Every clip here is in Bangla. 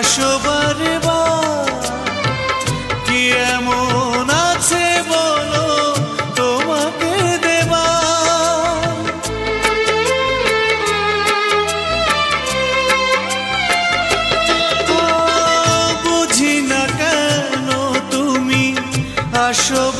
আসো এমন আছে বলো তোমাকে বুঝি না কেন তুমি আসো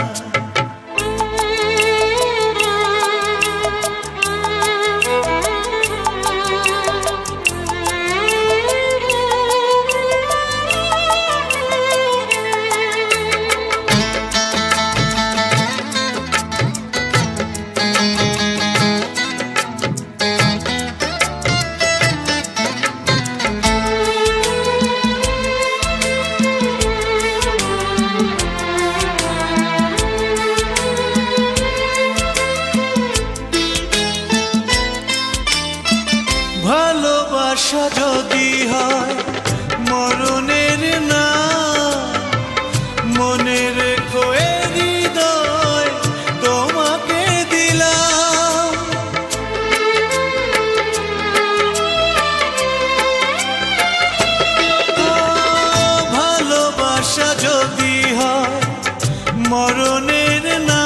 মরণের না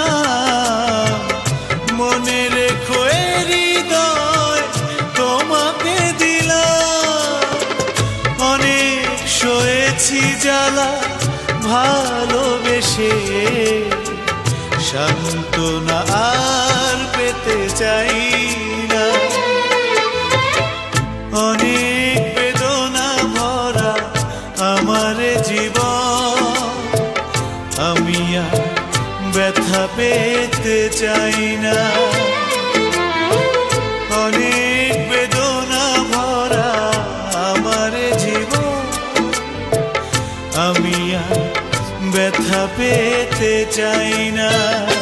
মনে রেখো হৃদয় তোমাকে দিলাম। অনেক সয়েছি জ্বালা ভালোবেসে। সান্ত্বনা চাই না